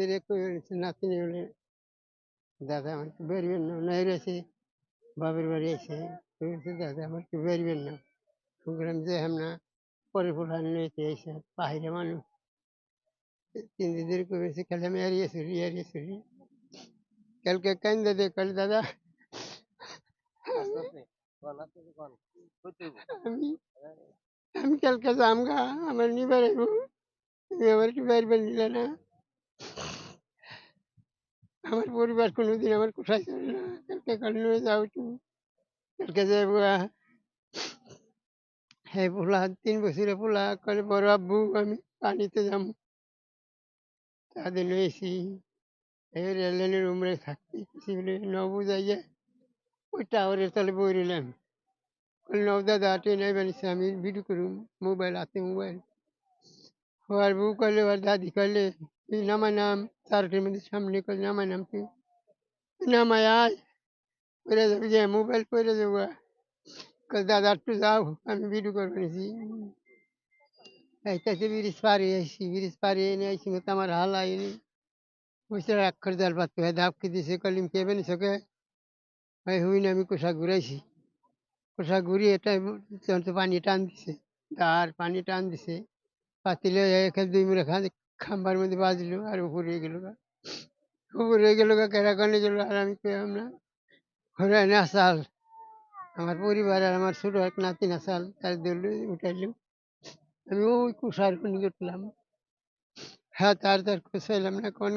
ದಿರಿಕು ನತ್ತಿನ ಹೇಳಿ ದಾದಾ ಮಟ್ಟು ಬೇರಿವೆನ್ನು ನೈರೇಸಿ ಬಾಬಿರ್ ಬರೇಸಿ ದಾದಾ ಮಟ್ಟು ಬೇರಿವೆನ್ನು সুগ্রাম যে হামনা পরিফুলান নিতে এসে বাহিরে মানুষ তিন দিদির করেছি খেলে আমি এড়িয়ে চুরি এড়িয়ে চুরি কালকে কান দাদে কাল দাদা আমি আমি কালকে যাম গা আমার নিবার আইব আমার কি বাইর বানিলে না আমার পরিবার কোনোদিন আমার কোথায় চলে না কালকে কালিয়ে যাও তুমি কালকে যে হে পোলা তিন বছরের বোলা কালে বড় আব্বু আমি পানিতে যাম তাদের এসি এই রেলের রুমরে থাকতে কিছু বলে নবু যাইয়া ওই টাওয়ারের তলে বই রইলাম নবদাদা আটে নাই বানিয়েছে আমি ভিডিও করুন মোবাইল হাতে মোবাইল হওয়ার বউ করলে ওর দাদি করলে তুই নামা নাম কার টিম নিছে আমি نکل জানা মানে আমি না มาย আইরে যে আমাকে মোবাইল কইরে দেবো কল দাদাটু যাও আমি ভিডিও করব নেছি এইতে ভিড়ি স্বারি আইসি ভিড়ি স্বারি আইসি মতমার হালাইনি হইছে রাখ করে জল ভাত তোে দা আপ কি dise কলিম পেবে নি सके কই হইনি আমি কুশা গরাইছি কুশা গুরিয়ে তাই তে পানি টান dise দা আর পানি টান dise পাতিলয় একাই দুই মরে কান খাম্বার মধ্যে বাজলো আর উপরে গেল গা উপরে গেল গা কেরাকানে গেল আর আমি পেলাম না হরে নাসাল আমার পরিবার আর আমার ছোট এক নাতি নাসাল তার দল উঠাইলাম আমি ওই কুষার নিয়ে উঠলাম হ্যাঁ তার তার কুষাইলাম না কন